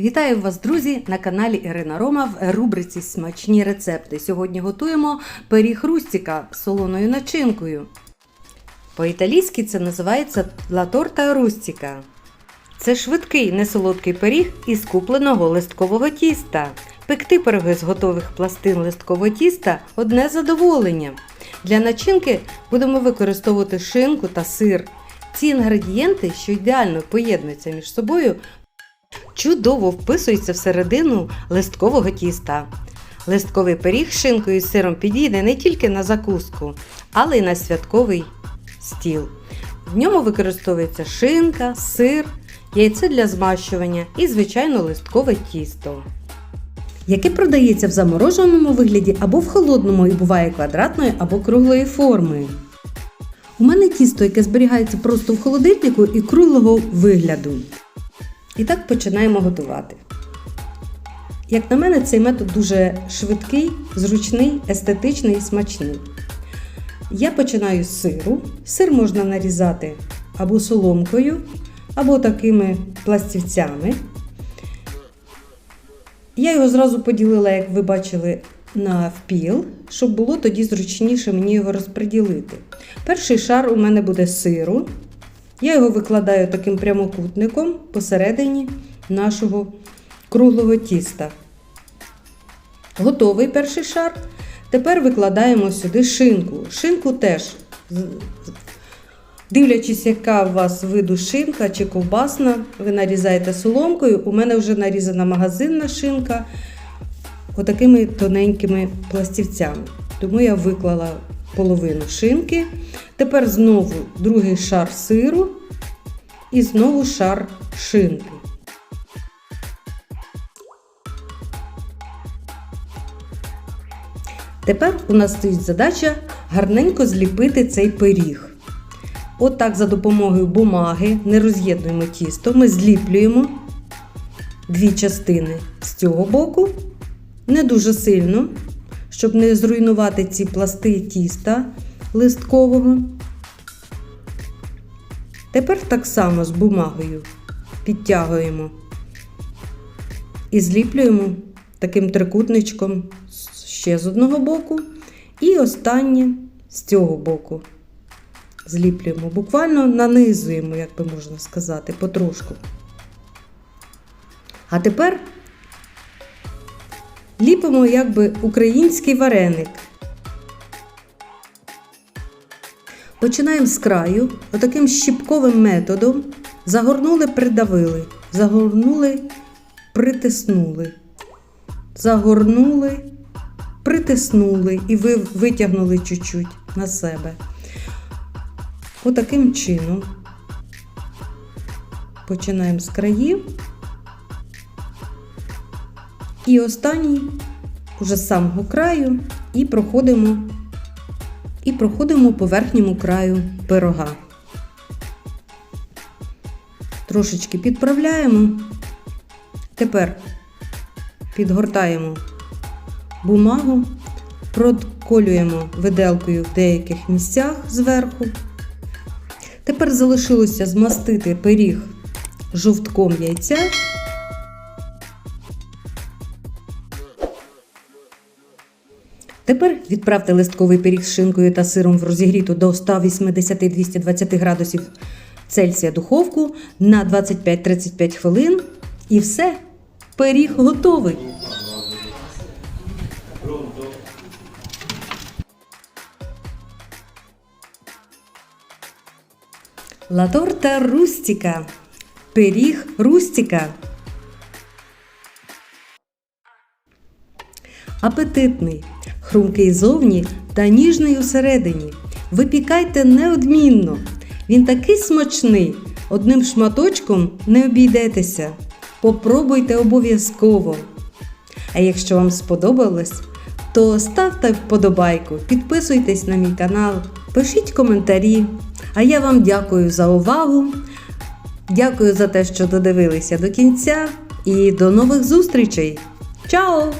Вітаю вас, друзі, на каналі Ірина Рома в рубриці Смачні рецепти. Сьогодні готуємо пиріг рустіка з солоною начинкою. По-італійськи це називається ла торта рустіка. Це швидкий несолодкий пиріг із купленого листкового тіста. Пекти пироги з готових пластин листкового тіста одне задоволення. Для начинки будемо використовувати шинку та сир. Ці інгредієнти, що ідеально поєднуються між собою, чудово вписуються всередину листкового тіста. Листковий пиріг з шинкою і сиром підійде не тільки на закуску, але й на святковий стіл. В ньому використовується шинка, сир, яйце для змащування і, звичайно, листкове тісто. Яке продається в замороженому вигляді або в холодному і буває квадратної або круглої форми. У мене тісто, яке зберігається просто в холодильнику і круглого вигляду. І так починаємо готувати. Як на мене, цей метод дуже швидкий, зручний, естетичний і смачний. Я починаю з сиру. Сир можна нарізати або соломкою, або такими пластівцями. Я його зразу поділила, як ви бачили, на впіл, щоб було тоді зручніше мені його розподілити. Перший шар у мене буде сиру. Я його викладаю таким прямокутником посередині нашого круглого тіста. Готовий перший шар. Тепер викладаємо сюди шинку. Шинку теж, дивлячись, яка у вас виду шинка чи ковбасна, ви нарізаєте соломкою. У мене вже нарізана магазинна шинка отакими тоненькими пластівцями. Тому я виклала половину шинки. Тепер знову другий шар сиру і знову шар шинки. Тепер у нас стоїть задача гарненько зліпити цей пиріг. Отак, за допомогою бумаги, не роз'єднуємо тісто, ми зліплюємо дві частини з цього боку, не дуже сильно, щоб не зруйнувати ці пласти тіста листкового. Тепер так само з бумагою підтягуємо і зліплюємо таким трикутничком ще з одного боку. І останнє з цього боку зліплюємо. Буквально нанизуємо, як би можна сказати, потрошку. А тепер ліпимо якби український вареник. Починаємо з краю, отаким щіпковим методом. Загорнули, придавили, загорнули, притиснули, загорнули, притиснули і ви витягнули чуть-чуть на себе. Отаким чином починаємо з країв. І останній уже з самого краю і проходимо і проходимо по верхньому краю пирога. Трошечки підправляємо. Тепер підгортаємо бумагу, проколюємо виделкою в деяких місцях зверху. Тепер залишилося змастити пиріг жовтком яйця. Тепер відправте листковий пиріг з шинкою та сиром в розігріту до 180-220 градусів Цельсія духовку на 25-35 хвилин. І все, пиріг готовий. Ла торта рустіка. Пиріг рустіка. Апетитний, хрумкий зовні та ніжний усередині. Випікайте неодмінно. Він такий смачний, одним шматочком не обійдетеся. Попробуйте обов'язково. А якщо вам сподобалось, то ставте вподобайку, підписуйтесь на мій канал, пишіть коментарі. А я вам дякую за увагу. Дякую за те, що додивилися до кінця. І до нових зустрічей. Чао!